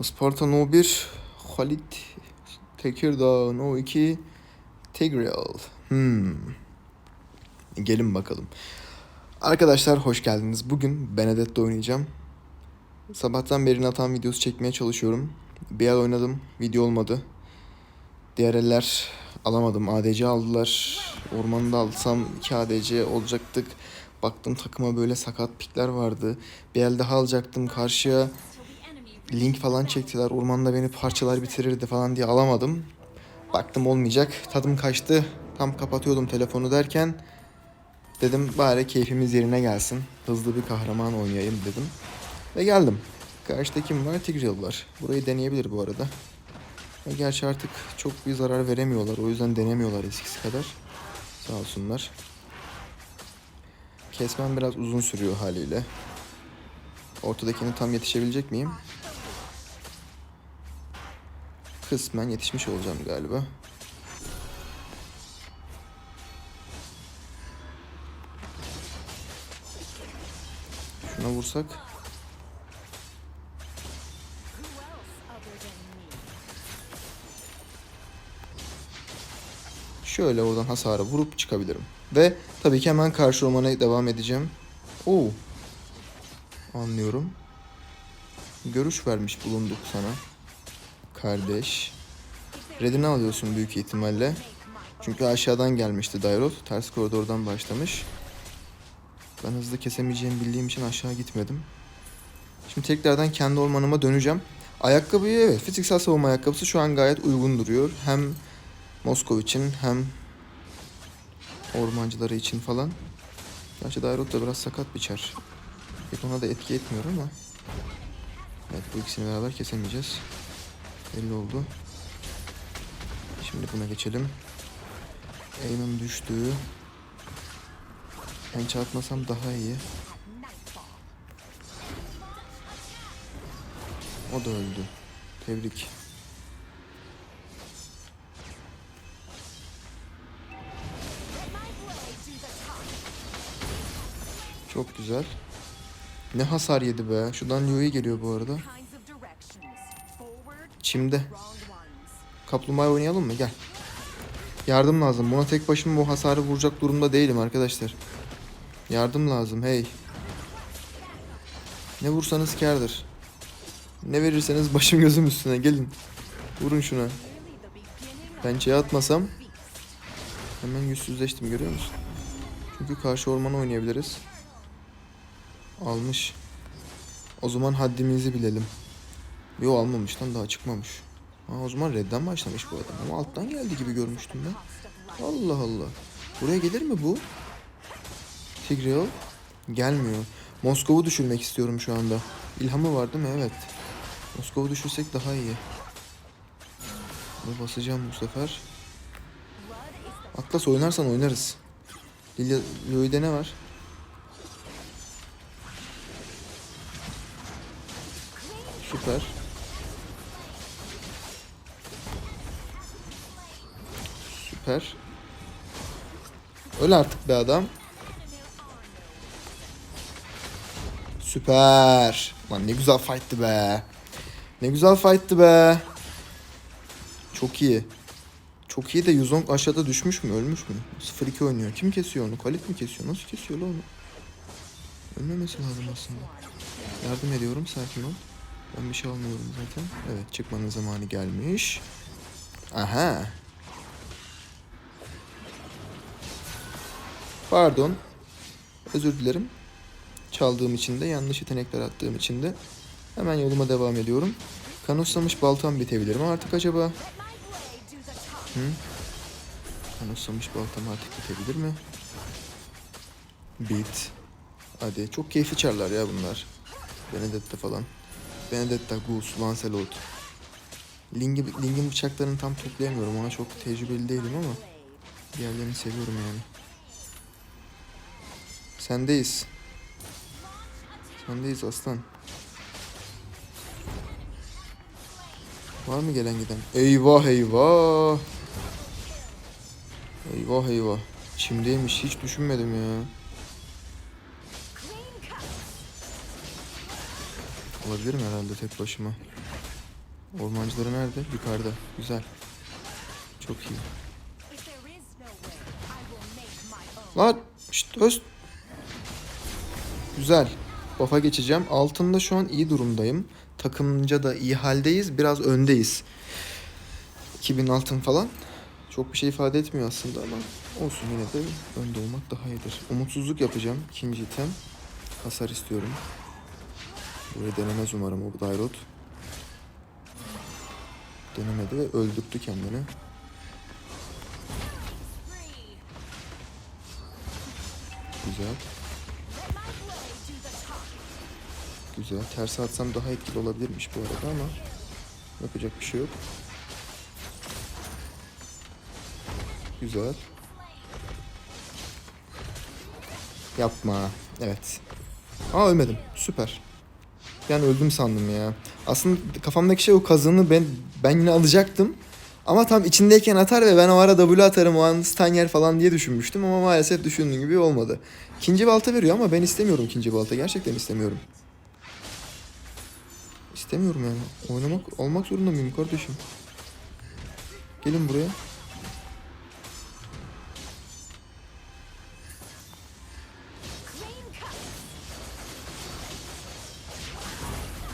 Isparta No 1, Halit Tekirdağ No 2, Tigreal. Hmm. Gelin bakalım. Arkadaşlar hoş geldiniz. Bugün Benedetta oynayacağım. Sabahtan beri Nathan videosu çekmeye çalışıyorum. Bir el oynadım. Video olmadı. Diğer eller alamadım. ADC aldılar. Ormanı alsam 2 ADC olacaktık. Baktım takıma böyle sakat pikler vardı. Bir el daha alacaktım karşıya. Link falan çektiler. Ormanda beni parçalar bitirirdi falan diye alamadım. Baktım olmayacak. Tadım kaçtı. Tam kapatıyordum telefonu derken dedim bari keyfimiz yerine gelsin. Hızlı bir kahraman oynayayım dedim. Ve geldim. Karşıda kim var? Tigreal var. Burayı deneyebilir bu arada. Ve gerçi artık çok bir zarar veremiyorlar. O yüzden denemiyorlar eskisi kadar. Sağ olsunlar. Kesmem biraz uzun sürüyor haliyle. Ortadakini tam yetişebilecek miyim? Kısmen yetişmiş olacağım galiba. Şuna vursak. Şöyle oradan hasara vurup çıkabilirim. Ve tabii ki hemen karşı ormana devam edeceğim. Oo. Anlıyorum. Görüş vermiş bulunduk sana. Kardeş. Redini alıyorsun büyük ihtimalle. Çünkü aşağıdan gelmişti Dairot. Ters koridordan başlamış. Ben hızlı kesemeyeceğimi bildiğim için aşağı gitmedim. Şimdi tekrardan kendi ormanıma döneceğim. Ayakkabıyı evet fiziksel savunma ayakkabısı şu an gayet uygun duruyor. Hem Moskov için hem ormancıları için falan. Gerçi Dairot da biraz sakat biçer. Pek ona da etki etmiyor ama. Evet bu ikisini beraber kesemeyeceğiz. Belli oldu. Şimdi buna geçelim. Aim'im düştü. Ben çarpmasam daha iyi. O da öldü. Tebrik. Çok güzel. Ne hasar yedi be. Şuradan Yui geliyor bu arada. Çimde. Kaplumbağa oynayalım mı? Gel. Yardım lazım. Buna tek başıma bu hasarı vuracak durumda değilim arkadaşlar. Yardım lazım hey. Ne vursanız kârdır. Ne verirseniz başım gözüm üstüne gelin. Vurun şuna. Pençeye atmasam hemen yüzsüzleştim görüyor musun? Çünkü karşı ormanı oynayabiliriz. Almış. O zaman haddimizi bilelim. Yo almamış lan daha çıkmamış. Ha, o zaman redden başlamış bu adam. Ama alttan geldi gibi görmüştüm ben. Allah Allah. Buraya gelir mi bu? Tigreal gelmiyor. Moskov'u düşürmek istiyorum şu anda. İlhamı var değil mi? Evet. Moskov'u düşürsek daha iyi. Bunu basacağım bu sefer. Atlas oynarsan oynarız. Lilia, Louis'de ne var? Süper. Öl artık be adam. Süper. Lan ne güzel fight'tı be. Ne güzel fight'tı be. Çok iyi. Çok iyi de Yuzong aşağıda düşmüş mü ölmüş mü? 0-2 oynuyor. Kim kesiyor onu? Kalit mi kesiyor? Nasıl kesiyor lan onu? Ölmemesi lazım aslında. Yardım ediyorum sakin ol. Ben bir şey almıyorum zaten. Evet çıkmanın zamanı gelmiş. Aha. Pardon. Özür dilerim. Çaldığım için de yanlış yetenekler attığım için de hemen yoluma devam ediyorum. Kanoslamış baltam bitebilir mi artık acaba? Hı? Kanoslamış baltam artık bitebilir mi? Bit. Hadi çok keyifli çarlar ya bunlar. Benedetta falan. Benedetta, Gus, Lancelot. Ling'in, Ling'in bıçaklarını tam toplayamıyorum. Ona çok tecrübeli değilim ama diğerlerini seviyorum yani. Sendeyiz. Sendeyiz aslan. Var mı gelen giden? Eyvah eyvah. Eyvah eyvah. Çimdeymiş hiç düşünmedim ya. Olabilirim herhalde tek başıma. Ormancıları nerede? Yukarıda. Güzel. Çok iyi. If there is Güzel. Buff'a geçeceğim. Altında şu an iyi durumdayım. Takımca da iyi haldeyiz. Biraz öndeyiz. 2000 altın falan. Çok bir şey ifade etmiyor aslında ama olsun yine de önde olmak daha iyidir. Umutsuzluk yapacağım. ikinci item. Hasar istiyorum. Burayı denemez umarım o Dairot. Denemedi ve öldürttü kendini. Güzel. Güzel. Terse atsam daha etkili olabilirmiş bu arada ama yapacak bir şey yok. Güzel. Yapma. Evet. Aa ölmedim. Süper. Yani öldüm sandım ya. Aslında kafamdaki şey o kazanı ben ben yine alacaktım. Ama tam içindeyken atar ve ben o ara W atarım o an stun yer falan diye düşünmüştüm ama maalesef düşündüğüm gibi olmadı. İkinci balta veriyor ama ben istemiyorum ikinci balta. Gerçekten istemiyorum. İstemiyorum yani. Oynamak olmak zorunda mıyım kardeşim? Gelin buraya.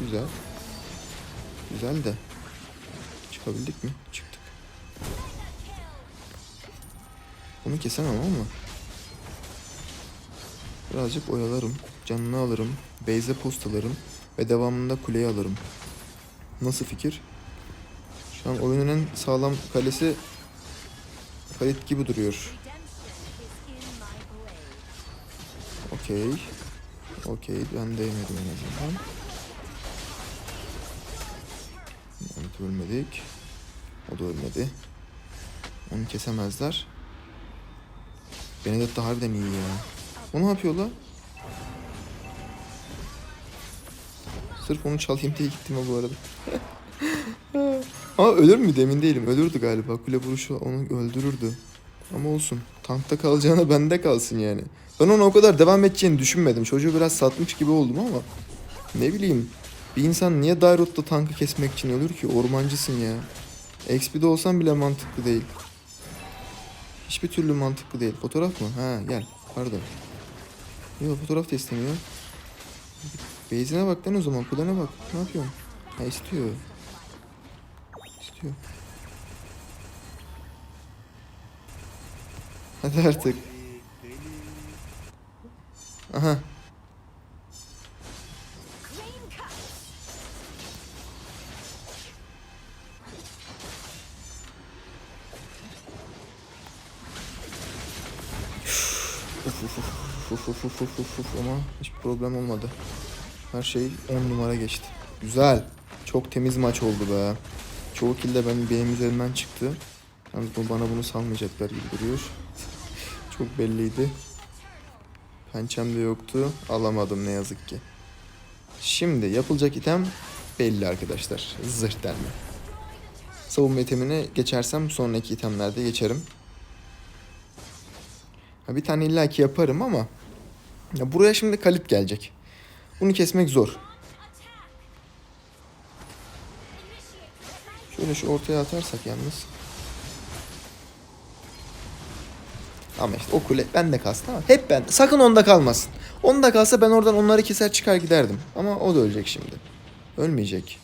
Güzel. Güzel de. Çıkabildik mi? Çıktık. Onu kesemem ama. Birazcık oyalarım. Canını alırım. Base'e postalarım. Ve devamında kuleyi alırım. Nasıl fikir? Şu an oyunun en sağlam kalesi Kalit gibi duruyor. Okey. Okey. Ben değmedim en azından. Evet ölmedik. O da ölmedi. Onu kesemezler. Benedetta harbiden iyi ya. O ne yapıyor la? Sırf onu çalayım diye gittim bu arada. Ama ölür mü emin değilim. Ölürdü galiba. Kule vuruşu onu öldürürdü. Ama olsun. Tankta kalacağına bende kalsın yani. Ben onu o kadar devam edeceğini düşünmedim. Çocuğu biraz satmış gibi oldum ama. Ne bileyim. Bir insan niye Dairot'ta tankı kesmek için ölür ki? Ormancısın ya. XP'de olsan bile mantıklı değil. Hiçbir türlü mantıklı değil. Fotoğraf mı? Ha gel. Pardon. Yok fotoğraf da istemiyor. Beyzine bak lan o zaman. Kulağına bak. Ne yapıyorsun? Ha istiyor. İstiyor. Hadi artık. Aha. Uf uf uf uf uf uf uf uf ama hiç problem olmadı. Her şey 10 numara geçti. Güzel. Çok temiz maç oldu be. Çoğu kill de benim, benim çıktı. Yalnız bu bana bunu salmayacaklar gibi duruyor. Çok belliydi. Pençem de yoktu. Alamadım ne yazık ki. Şimdi yapılacak item belli arkadaşlar. Zırh delme. Savunma itemine geçersem sonraki itemlerde geçerim. Ha, bir tane illaki yaparım ama ya buraya şimdi kalit gelecek. Bunu kesmek zor. Şöyle şu ortaya atarsak yalnız. Ama işte o kule bende kalsın ama hep ben. Sakın onda kalmasın. Onda kalsa ben oradan onları keser çıkar giderdim. Ama o da ölecek şimdi. Ölmeyecek.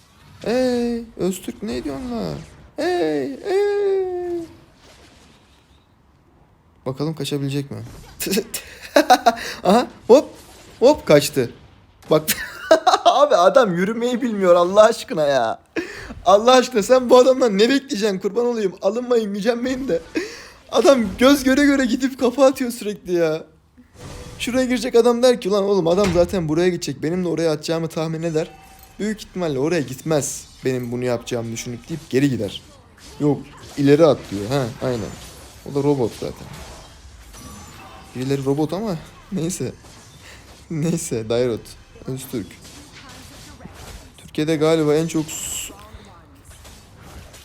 Ey Öztürk ne diyorsun la? Ey ey. Bakalım kaçabilecek mi? Aha hop hop kaçtı. Adam yürümeyi bilmiyor Allah aşkına ya. Allah aşkına sen bu adamdan ne bekleyeceksin kurban olayım. Alınmayın gücenmeyin de. Adam göz göre göre gidip kafa atıyor sürekli ya. Şuraya girecek adam der ki lan oğlum adam zaten buraya gidecek. Benim de oraya atacağımı tahmin eder. Büyük ihtimalle oraya gitmez. Benim bunu yapacağımı düşünüp deyip geri gider. Yok ileri at diyor. Ha aynen. O da robot zaten. Birileri robot ama neyse. Neyse Dairot. Öztürk. Türkiye'de galiba en çok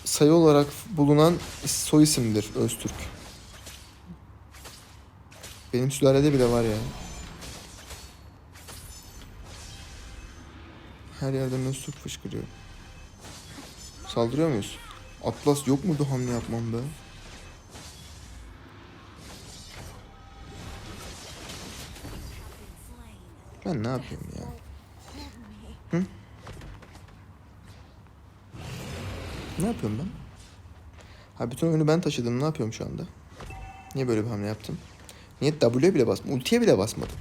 sayı olarak bulunan soy isimdir Öztürk. Benim sülalede bile var ya. Her yerden Öztürk fışkırıyor. Saldırıyor muyuz? Atlas yok muydu hamle yapmam be? Ben ne yapayım ya? Hı? Ne yapıyorum ben? Ha bütün oyunu ben taşıdım. Ne yapıyorum şu anda? Niye böyle bir hamle yaptım? Niye W'ye bile basmadım? Ultiye bile basmadım.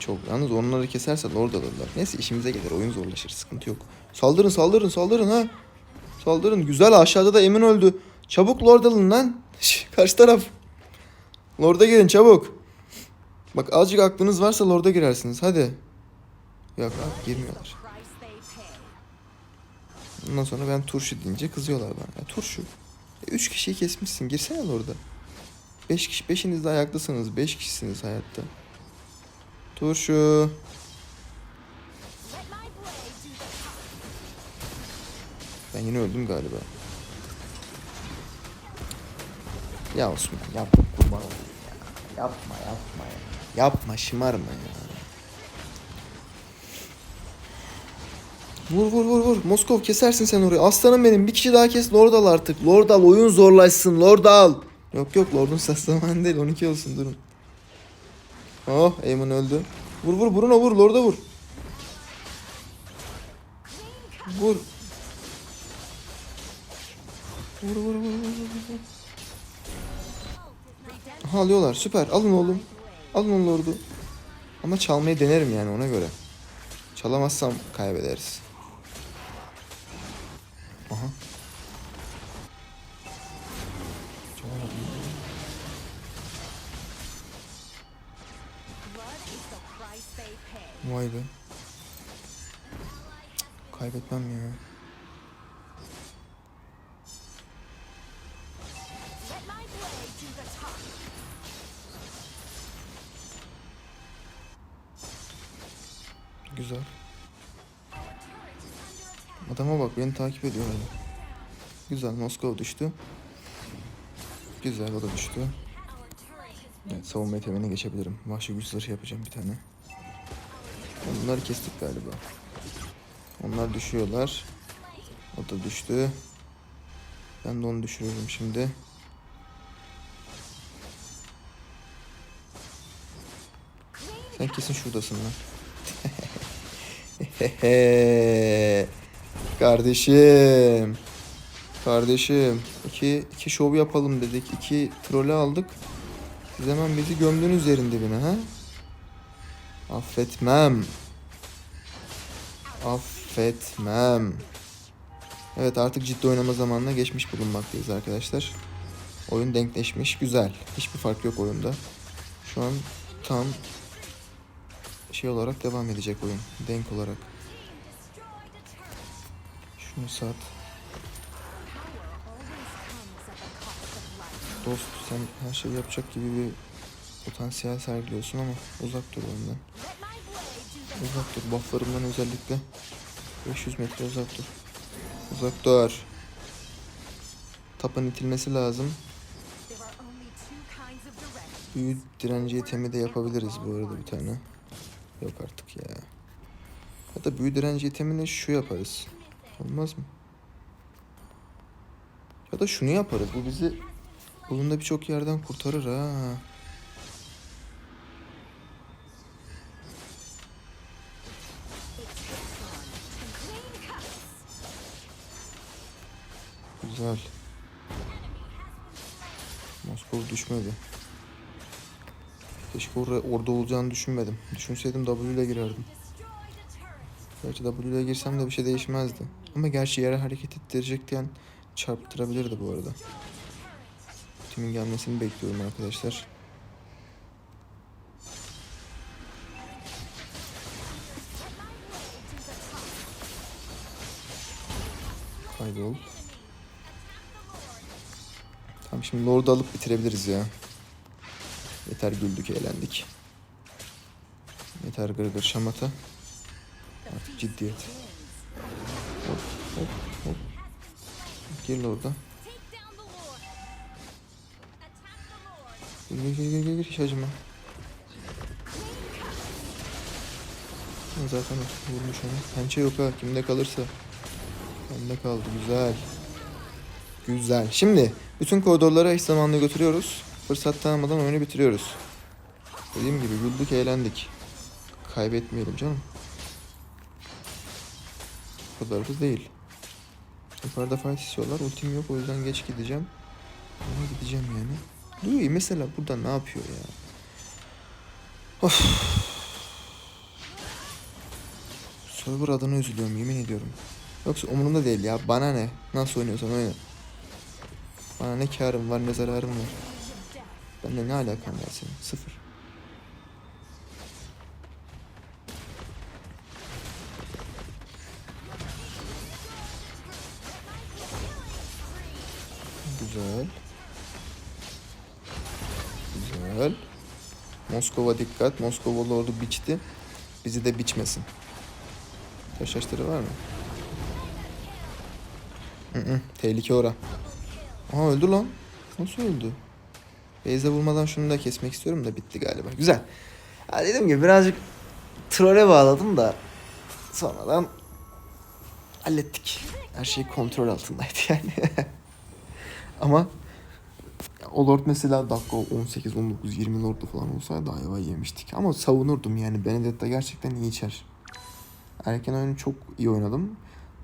Çok. Yalnız onları keserse Lord alırlar. Neyse işimize gelir. Oyun zorlaşır. Sıkıntı yok. Saldırın saldırın saldırın ha. Saldırın. Güzel aşağıda da Emin öldü. Çabuk Lord alın lan. Karşı taraf. Lord'a gelin çabuk. Bak azıcık aklınız varsa Lord'a girersiniz. Hadi. Yok abi girmiyorlar. Ondan sonra ben turşu deyince kızıyorlar bana. Ya turşu. E, üç kişiyi kesmişsin. Girsene orada. Beş kişi, beşiniz de ayaklısınız. Beş kişisiniz hayatta. Turşu. Ben yine öldüm galiba. Ya Osman yapma kurban olayım ya. Yapma yapma ya. Yapma şımarma ya. Vur vur vur vur. Moskov kesersin sen orayı. Aslanım benim. Bir kişi daha kes. Lord al artık. Lord al. Oyun zorlaşsın. Lord al. Yok yok Lord'un ses zamanı değil. 12 olsun durun. Oh Eamon öldü. Vur vur Bruno vur. Lord'a. Vur. Vur vur vur vur vur. vur. Aha alıyorlar. Süper. Alın oğlum. Alın onu Lord'u. Ama çalmayı denerim yani ona göre. Çalamazsam kaybederiz. Güzel. Adama bak beni takip ediyor hala. Güzel Moskova düştü. Güzel o da düştü. Evet savunma yeteneğine geçebilirim. Vahşi güç zırh yapacağım bir tane. Onları kestik galiba. Onlar düşüyorlar. O da düştü. Ben de onu düşürüyorum şimdi. Sen kesin şuradasın lan. Kardeşim. Kardeşim. İki, iki şov yapalım dedik. İki trole aldık. Siz hemen bizi gömdünüz yerin dibine ha? Affetmem. Affetmem. Evet artık ciddi oynama zamanına geçmiş bulunmaktayız arkadaşlar. Oyun denkleşmiş. Güzel. Hiçbir fark yok oyunda. Şu an tam şey olarak devam edecek oyun. Denk olarak. Şunu sat. Dost sen her şeyi yapacak gibi bir potansiyel sergiliyorsun ama uzak dur the Uzak dur. Bufflarımdan özellikle 500 metre uzak dur. Uzak dur. Tapan itilmesi lazım. Büyü direnci itemi de yapabiliriz bu arada bir tane. Yok artık ya. Ya da büyü direnci itemini şu yaparız. Olmaz mı? Ya da şunu yaparız. Bu bizi oyunda birçok yerden kurtarır ha. Keşke orada, olacağını düşünmedim. Düşünseydim W ile girerdim. Gerçi W ile girsem de bir şey değişmezdi. Ama gerçi yere hareket ettirecek diyen çarptırabilirdi bu arada. Timin gelmesini bekliyorum arkadaşlar. Kaybol. Tamam şimdi Lord'u alıp bitirebiliriz ya. Yeter güldük eğlendik. Yeter gırgır şamata. Artık ciddiyet. Hop hop hop. The Lord. Gir gir gir gir gir hiç acıma. Zaten vurmuş onu. Pençe yok ha kimde kalırsa. Bende kaldı güzel. Güzel. Şimdi bütün koridorları eş zamanlı götürüyoruz. Fırsat tanımadan oyunu bitiriyoruz. Dediğim gibi güldük eğlendik. Kaybetmeyelim canım. O kadar da değil. Yukarıda fight istiyorlar. Ultim yok o yüzden geç gideceğim. Ama gideceğim yani. Louis mesela burada ne yapıyor ya? Of. Server adına üzülüyorum yemin ediyorum. Yoksa umurumda değil ya. Bana ne? Nasıl oynuyorsan oyna. Bana ne karım var ne zararım var. Benimle ne alakan var senin? Sıfır. Güzel. Güzel. Moskova dikkat. Moskovalı ordu biçti. Bizi de biçmesin. Taş taşları var mı? Hı hı, tehlike ora. Aha öldü lan. Nasıl öldü? Beyze vurmadan şunu da kesmek istiyorum da bitti galiba. Güzel. Ya dediğim gibi birazcık trole bağladım da sonradan hallettik. Her şey kontrol altındaydı yani. Ama o lord mesela dakika 18, 19, 20 lordlu falan olsaydı ayva yemiştik. Ama savunurdum yani. Benedetta gerçekten iyi içer. Erken oyunu çok iyi oynadım.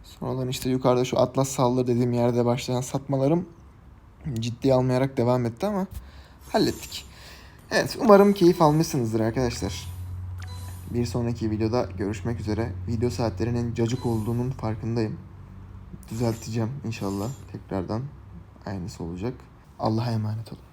Sonradan işte yukarıda şu Atlas saldırı dediğim yerde başlayan satmalarım ciddiye almayarak devam etti ama hallettik. Evet umarım keyif almışsınızdır arkadaşlar. Bir sonraki videoda görüşmek üzere. Video saatlerinin cacık olduğunun farkındayım. Düzelteceğim inşallah tekrardan. Aynısı olacak. Allah'a emanet olun.